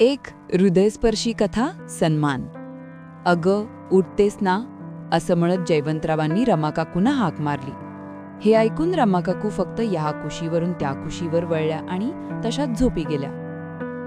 एक हृदयस्पर्शी कथा सन्मान. अग उठतेस ना असं म्हणत जयवंतरावांनी रमाकाकूंना हाक मारली. हे ऐकून रमाकाकू फक्त या कुशीवरून त्या कुशीवर वळल्या आणि तशाच झोपी गेल्या.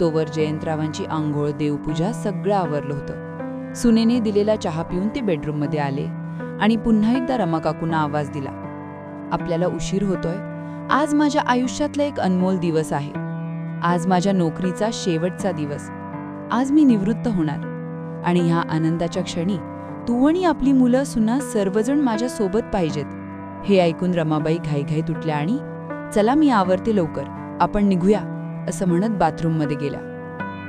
तोवर जयंतरावांची आंघोळ देवपूजा सगळं आवरलं होतं. सुनेने दिलेला चहा पिऊन ते बेडरूममध्ये आले आणि पुन्हा एकदा रमाकाकूंना आवाज दिला. आपल्याला उशीर होतोय. आज माझ्या आयुष्यातला एक अनमोल दिवस आहे. आज माझ्या नोकरीचा शेवटचा दिवस. आज मी निवृत्त होणार. आणि ह्या आनंदाच्या क्षणी तू आणि आपली मुलं सुना सर्वजण माझ्या सोबत पाहिजेत. हे ऐकून रमाबाई घाईघाई तुटल्या आणि चला मी आवरते लवकर. आपण निघूया असं म्हणत बाथरूममध्ये गेल्या.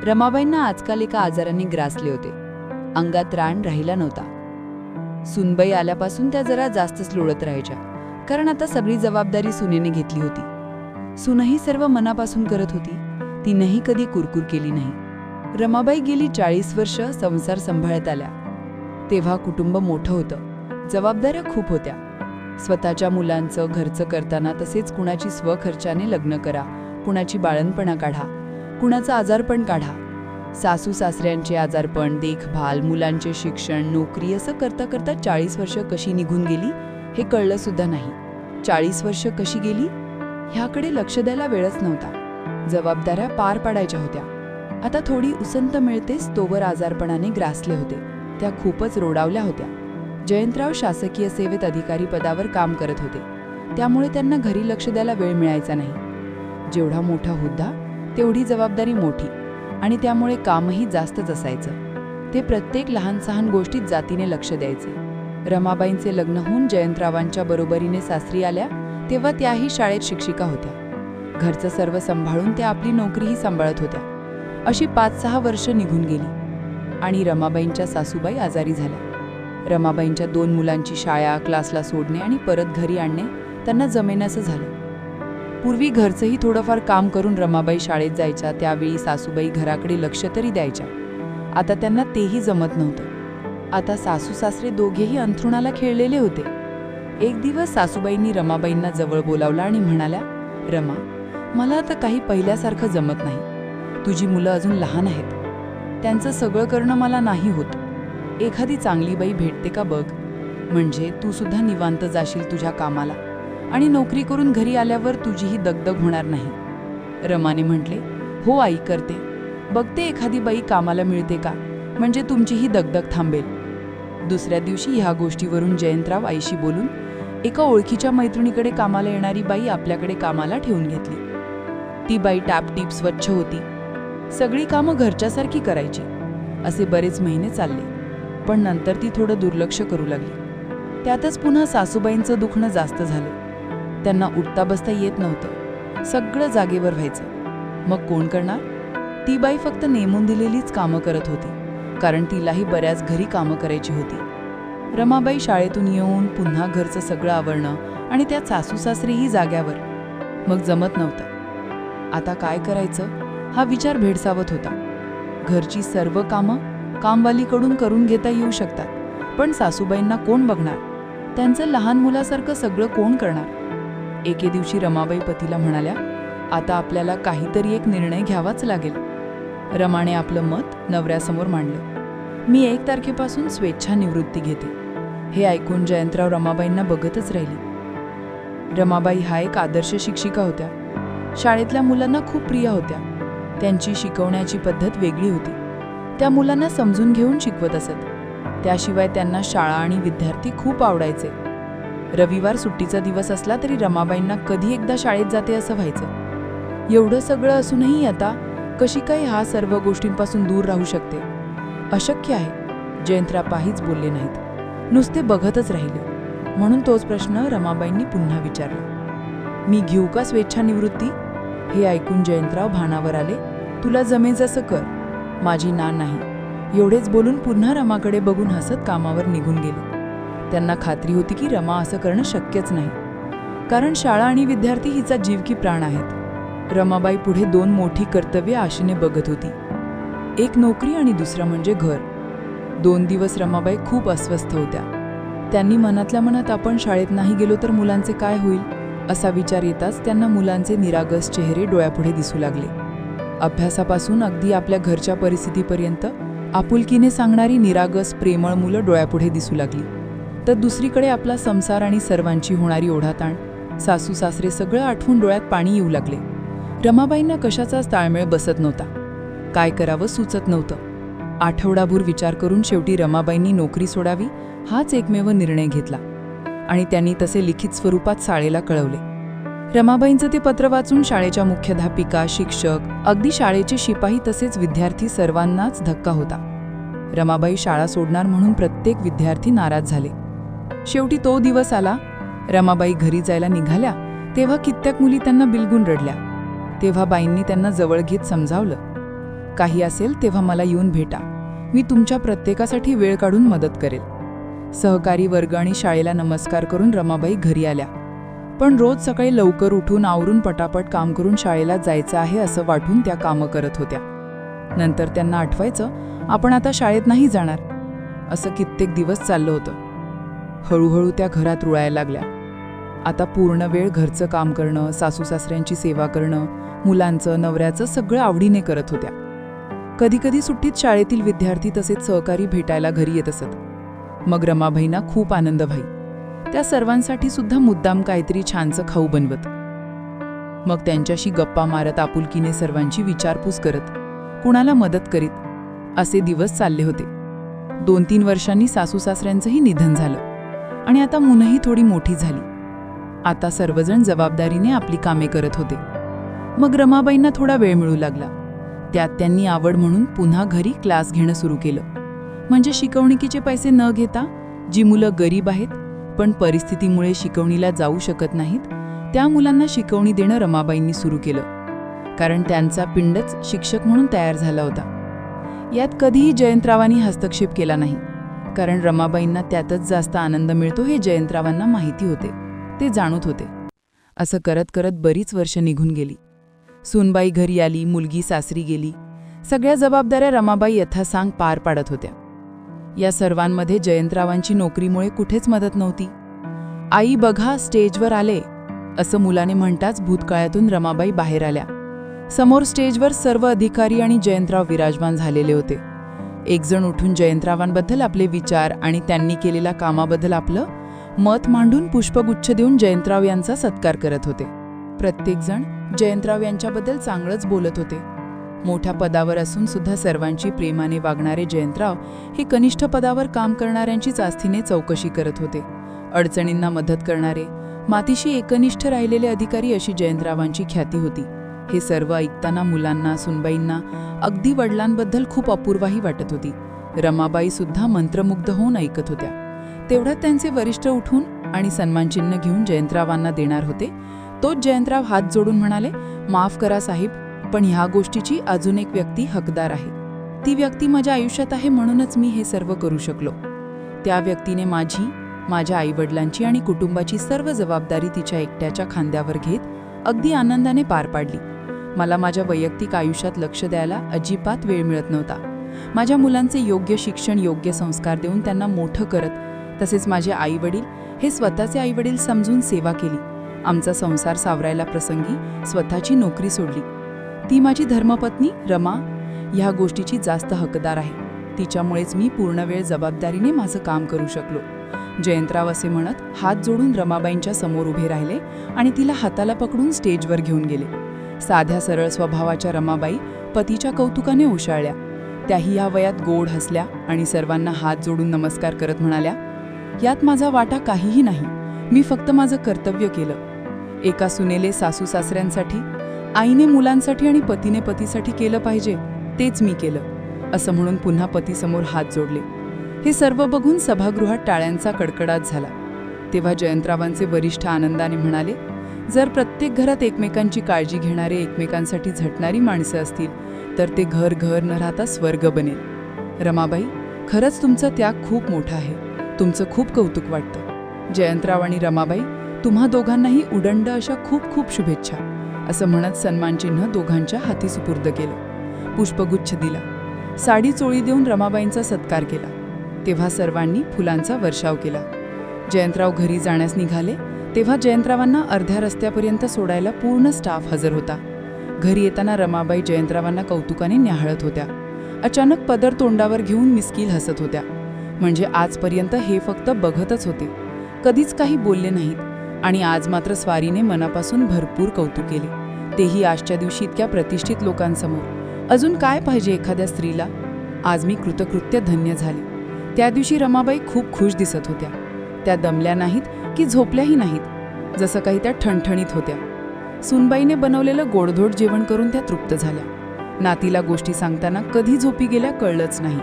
रमाबाईंना आजकाल एका आजाराने ग्रासले होते. अंगात राण राहिला नव्हता. सुनबाई आल्यापासून त्या जरा जास्तच लोळत राहायच्या. कारण आता सगळी जबाबदारी सुनेने घेतली होती. सुनही सर्व मनापासून करत होती. तिनंही कधी कुरकुर केली नाही. रमाबाई गेली चाळीस वर्ष संसार सांभाळत आल्या. तेव्हा कुटुंब मोठं होतं. जबाबदाऱ्या खूप होत्या. स्वतःच्या मुलांचं घरचं करताना तसेच कुणाची स्वखर्चाने लग्न करा कुणाची बाळणपणा काढा कुणाचं आजारपण काढा. सासू सासऱ्यांचे आजारपण देखभाल मुलांचे शिक्षण नोकरी असं करता करता चाळीस वर्ष कशी निघून गेली हे कळलं सुद्धा नाही. चाळीस वर्ष कशी गेली? ह्याकडे लक्ष द्यायला वेळच नव्हता. जबाबदाऱ्या पार पाडायच्या होत्या. आता थोडी उसंत मिळतेच तोवर आजारपणाने ग्रासले होते. त्या खूपच रोडावल्या होत्या. जयंतराव शासकीय सेवेत अधिकारी पदावर काम करत होते. त्यामुळे त्यांना घरी लक्ष द्यायला वेळ मिळायचा नाही. जेवढा मोठा हुद्दा तेवढी जबाबदारी मोठी आणि त्यामुळे कामही जास्तच असायचं ते प्रत्येक लहान सहान गोष्टीत जातीने लक्ष द्यायचे. रमाबाईंचे लग्न होऊन जयंतरावांच्या बरोबरीने सासरी आल्या तेव्हा त्याही शाळेत शिक्षिका होत्या. घरचं सर्व सांभाळून त्या आपली नोकरीही सांभाळत होत्या. अशी पाच सहा वर्ष निघून गेली. आणि रमाबाईंच्या सासूबाई आजारी झाल्या. रमाबाईंच्या दोन मुलांची शाळा क्लासला सोडणे आणि परत घरी आणणे त्यांना जमेनासं झालं. पूर्वी घरचंही थोडंफार काम करून रमाबाई शाळेत जायच्या त्यावेळी सासूबाई घराकडे लक्ष तरी द्यायच्या. आता त्यांना तेही जमत नव्हतं. आता सासू सासरे दोघेही अंथरुणाला खेळलेले होते. एक दिवस सासूबाईंनी रमाबाईंना जवळ बोलावलं आणि म्हणाल्या रमा मला आता काही पहिल्यासारखं जमत नाही. तुझी मुलं अजून लहान आहेत. त्यांचं सगळं करणं मला नाही होत. एखादी चांगली बाई भेटते का बघ. म्हणजे तू सुद्धा निवांत जाशील तुझ्या कामाला. आणि नोकरी करून घरी आल्यावर तुझीही दगदग होणार नाही. रमाने म्हटले हो आई करते. बघते एखादी बाई कामाला मिळते का? म्हणजे तुमचीही दगदग थांबेल. दुसऱ्या दिवशी ह्या गोष्टीवरून जयंतराव आईशी बोलून एका ओळखीच्या मैत्रिणीकडे कामाला येणारी बाई आपल्याकडे कामाला ठेवून घेतली. ती बाई टॅपटीप स्वच्छ होती. सगळी कामं घरच्यासारखी करायची असे बरेच महिने चालले पण नंतर ती थोडं दुर्लक्ष करू लागली. त्यातच पुन्हा सासूबाईंचं दुखणं जास्त झालं. त्यांना उठता बसता येत नव्हतं. सगळं जागेवर व्हायचं. मग कोण करणार? ती बाई फक्त नेमून दिलेलीच कामं करत होती कारण तिलाही बऱ्याच घरी कामं करायची होती. रमाबाई शाळेतून येऊन पुन्हा घरचं सगळं आवरणं आणि त्यात सासू सासरेही जाग्यावर. मग जमत नव्हतं. आता काय करायचं? हा विचार भेडसावत होता. घरची सर्व कामं कामवालीकडून करून घेता येऊ शकतात पण सासूबाईंना कोण बघणार? त्यांचं लहान मुलासारखं सगळं कोण करणार? एके दिवशी रमाबाई पतीला म्हणाल्या आता आपल्याला काहीतरी एक निर्णय घ्यावाच लागेल. रमाने आपलं मत नवऱ्यासमोर मांडलं. मी एक तारखेपासून स्वेच्छा निवृत्ती घेते. हे ऐकून जयंतराव रमाबाईंना बघतच राहिली. रमाबाई हा एक आदर्श शिक्षिका होत्या. शाळेतल्या मुलांना खूप प्रिय होत्या. त्यांची शिकवण्याची पद्धत वेगळी होती. त्या मुलांना समजून घेऊन शिकवत असत. त्याशिवाय त्यांना शाळा आणि विद्यार्थी खूप आवडायचे. रविवार सुट्टीचा दिवस असला तरी रमाबाईंना कधी एकदा शाळेत जाते असं व्हायचं. एवढं सगळं असूनही आता कशी काय हा सर्व गोष्टींपासून दूर राहू शकते? अशक्य आहे. जयंतराव बोलले नाहीत. नुसते बघतच राहिले. म्हणून तोच प्रश्न रमाबाईंनी पुन्हा विचारला. मी घेऊ का स्वेच्छानिवृत्ती? हे ऐकून जयंतराव भानावर आले तुला जमे जसं कर. माझी ना नाही. एवढेच बोलून पुन्हा रमाकडे बघून हसत कामावर निघून गेले. त्यांना खात्री होती की रमा असं करणं शक्यच नाही. कारण शाळा आणि विद्यार्थी हिचा जीव की प्राण आहेत. रमाबाई पुढे दोन मोठी कर्तव्य आशेने बघत होती. एक नोकरी आणि दुसरं म्हणजे घर. दोन दिवस रमाबाई खूप अस्वस्थ होत्या. त्यांनी मनातल्या मनात आपण शाळेत नाही गेलो तर मुलांचे काय होईल? असा विचार येताच त्यांना मुलांचे निरागस चेहरे डोळ्यापुढे दिसू लागले. अभ्यासापासून अगदी आपल्या घरच्या परिस्थितीपर्यंत आपुलकीने सांगणारी निरागस प्रेमळ मुलं डोळ्यापुढे दिसू लागली. तर दुसरीकडे आपला संसार आणि सर्वांची होणारी ओढाताण सासू सासरे सगळं आठवून डोळ्यात पाणी येऊ लागले. रमाबाईंना कशाचाच ताळमेळ बसत नव्हता. काय करावं सुचत नव्हतं. आठवडाभर विचार करून शेवटी रमाबाईंनी नोकरी सोडावी हाच एकमेव निर्णय घेतला. आणि त्यांनी तसे लिखित स्वरूपात शाळेला कळवले. रमाबाईंचं ते पत्र वाचून शाळेच्या मुख्याध्यापिका शिक्षक अगदी शाळेचे शिपाई तसेच विद्यार्थी सर्वांनाच धक्का होता. रमाबाई शाळा सोडणार म्हणून प्रत्येक विद्यार्थी नाराज झाले. शेवटी तो दिवस आला. रमाबाई घरी जायला निघाल्या तेव्हा कित्येक मुली त्यांना बिलगून रडल्या. तेव्हा बाईंनी त्यांना जवळ घेत समजावलं काही असेल तेव्हा मला येऊन भेटा. मी तुमच्या प्रत्येकासाठी वेळ काढून मदत करेल. सहकारी वर्ग आणि शाळेला नमस्कार करून रमाबाई घरी आल्या. पण रोज सकाळी लवकर उठून आवरून पटापट काम करून शाळेला जायचं आहे असं वाटून त्या कामं करत होत्या. नंतर त्यांना आठवायचं आपण आता शाळेत नाही जाणार. असं कित्येक दिवस चाललं होतं. हळूहळू त्या घरात रुळायला लागल्या. आता पूर्ण वेळ घरचं काम करणं सासू सासऱ्यांची सेवा करणं मुलांचं नवऱ्याचं सगळं आवडीने करत होत्या. कधीकधी सुट्टीत शाळेतील विद्यार्थी तसेच सहकारी भेटायला घरी येत असत. मग रमाबाईंना खूप आनंद व्हाई. त्या सर्वांसाठी सुद्धा मुद्दाम काहीतरी छानसं खाऊ बनवत. मग त्यांच्याशी गप्पा मारत आपुलकीने सर्वांची विचारपूस करत कुणाला मदत करीत असे दिवस चालले होते. दोन तीन वर्षांनी सासू सासऱ्यांचंही निधन झालं आणि आता मुनही थोडी मोठी झाली. आता सर्वजण जबाबदारीने आपली कामे करत होते. मग रमाबाईंना थोडा वेळ मिळू लागला. त्यात त्यांनी आवड म्हणून पुन्हा घरी क्लास घेणं सुरू केलं. म्हणजे शिकवणुकीचे पैसे न घेता जी मुलं गरीब आहेत पण परिस्थितीमुळे शिकवणीला जाऊ शकत नाहीत त्या मुलांना शिकवणी देणं रमाबाईंनी सुरू केलं. कारण त्यांचा पिंडच शिक्षक म्हणून तयार झाला होता. यात कधीही जयंतरावांनी हस्तक्षेप केला नाही. कारण रमाबाईंना त्यातच जास्त आनंद मिळतो हे जयंतरावांना माहिती होते. ते जाणूत होते. असं करत करत बरीच वर्ष निघून गेली. सुनबाई घरी आली मुलगी सासरी गेली. सगळ्या जबाबदाऱ्या रमाबाई यथासांग पार पाडत होत्या. या सर्वांमध्ये जयंतरावांची नोकरीमुळे कुठेच मदत नव्हती. आई बघा स्टेजवर आले असं मुलाने म्हणताच भूतकाळातून रमाबाई बाहेर आल्या. समोर स्टेजवर सर्व अधिकारी आणि जयंतराव विराजमान झालेले होते. एकजण उठून जयंतरावांबद्दल आपले विचार आणि त्यांनी केलेल्या कामाबद्दल आपलं मत मांडून पुष्पगुच्छ देऊन जयंतराव यांचा सत्कार करत होते. प्रत्येकजण जयंतराव यांच्याबद्दल चांगलंच बोलत होते. मोठ्या पदावर असून सुद्धा सर्वांची प्रेमाने वागणारे जयंतराव हे कनिष्ठ पदावर काम करणाऱ्यांचीच आस्थीने चौकशी करत होते. अडचणींना मदत करणारे मातीशी एकनिष्ठ राहिलेले अधिकारी अशी जयंतरावांची ख्याती होती. हे सर्व ऐकताना मुलांना सुनबाईंना अगदी वडिलांबद्दल खूप अपूर्वाही वाटत होती. रमाबाई सुद्धा मंत्रमुग्ध होऊन ऐकत होत्या. तेवढ्यात त्यांचे वरिष्ठ उठून आणि सन्मानचिन्ह घेऊन जयंतरावांना देणार होते. तोच जयंतराव हात जोडून म्हणाले माफ करा साहेब पण ह्या गोष्टीची अजून एक व्यक्ती हकदार आहे. ती व्यक्ती माझ्या आयुष्यात आहे म्हणूनच मी हे सर्व करू शकलो. त्या व्यक्तीने माझी माझ्या आईवडिलांची आणि कुटुंबाची सर्व जबाबदारी तिच्या एकट्याच्या खांद्यावर घेत अगदी आनंदाने पार पाडली. मला माझ्या वैयक्तिक आयुष्यात लक्ष द्यायला अजिबात वेळ मिळत नव्हता. माझ्या मुलांचे योग्य शिक्षण योग्य संस्कार देऊन त्यांना मोठं करत तसेच माझे आईवडील हे स्वतःचे आईवडील समजून सेवा केली. आमचा संसार सावरायला प्रसंगी स्वतःची नोकरी सोडली. ती माझी धर्मपत्नी रमा ह्या गोष्टीची जास्त हकदार आहे. तिच्यामुळेच मी पूर्ण वेळ जबाबदारीने माझं काम करू शकलो. जयंतराव असे म्हणत हात जोडून रमाबाईंच्या समोर उभे राहिले आणि तिला हाताला पकडून स्टेजवर घेऊन गेले. साध्या सरळ स्वभावाच्या रमाबाई पतीच्या कौतुकाने उशाळल्या त्याही या वयात गोड हसल्या आणि सर्वांना हात जोडून नमस्कार करत म्हणाल्या यात माझा वाटा काहीही नाही. मी फक्त माझं कर्तव्य केलं. एका सुनेले सासू सासऱ्यांसाठी आईने मुलांसाठी आणि पतीने पतीसाठी केलं पाहिजे तेच मी केलं असं म्हणून पुन्हा पतीसमोर हात जोडले. हे सर्व बघून सभागृहात टाळ्यांचा कडकडाट झाला. तेव्हा जयंतरावांचे वरिष्ठ आनंदाने म्हणाले जर प्रत्येक घरात एकमेकांची काळजी घेणारे एकमेकांसाठी झटणारी माणसं असतील तर ते घर घर न राहता स्वर्ग बनेल. रमाबाई खरंच तुमचा त्याग खूप मोठा आहे. तुमचं खूप कौतुक वाटतं. जयंतराव आणि रमाबाई तुम्हा दोघांनाही उडंड अशा खूप खूप शुभेच्छा. असं म्हणत सन्मानचिन्ह दोघांच्या हाती सुपूर्द केलं. पुष्पगुच्छ दिला. साडी चोळी देऊन रमाबाईंचा सत्कार केला. तेव्हा सर्वांनी फुलांचा वर्षाव केला. जयंतराव घरी जाण्यास निघाले तेव्हा जयंतरावांना अर्ध्या रस्त्यापर्यंत सोडायला पूर्ण स्टाफ हजर होता. घरी येताना रमाबाई जयंतरावांना कौतुकाने न्याहाळत होत्या. अचानक पदर तोंडावर घेऊन मिस्किल हसत होत्या. म्हणजे आजपर्यंत हे फक्त बघतच होते. कधीच काही बोलले नाहीत. आणि आज मात्र स्वारीने मनापासून भरपूर कौतुक केले. तेही आजच्या दिवशी इतक्या प्रतिष्ठित लोकांसमोर. अजून काय पाहिजे एखाद्या स्त्रीला? आज मी कृतकृत्य धन्य झाले. त्या दिवशी रमाबाई खूप खुश दिसत होत्या. त्या दमल्या नाहीत की झोपल्याही नाहीत. जसं काही त्या ठणठणीत होत्या. सुनबाईने बनवलेलं गोडधोड जेवण करून त्या तृप्त झाल्या. नातीला गोष्टी सांगताना कधी झोपी गेल्या कळलंच नाही.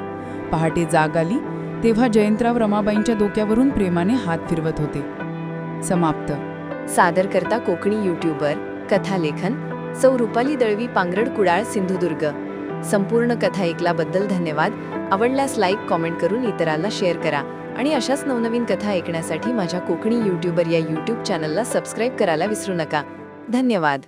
पहाटे जाग आली तेव्हा जयंतराव रमाबाईंच्या डोक्यावरून प्रेमाने हात फिरवत होते. समाप्त. सादर करता कोकणी युट्यूबर कथालेखन सौ रुपाली दळवी पांगरड कुडाळ सिंधुदुर्ग. संपूर्ण कथा ऐकल्याबद्दल धन्यवाद. आवडल्यास लाईक कॉमेंट करून इतरांना शेअर करा. आणि अशाच नवनवीन कथा ऐकण्यासाठी माझ्या कोकणी युट्यूबर या यूट्यूब चॅनलला सबस्क्राईब करायला विसरू नका. धन्यवाद.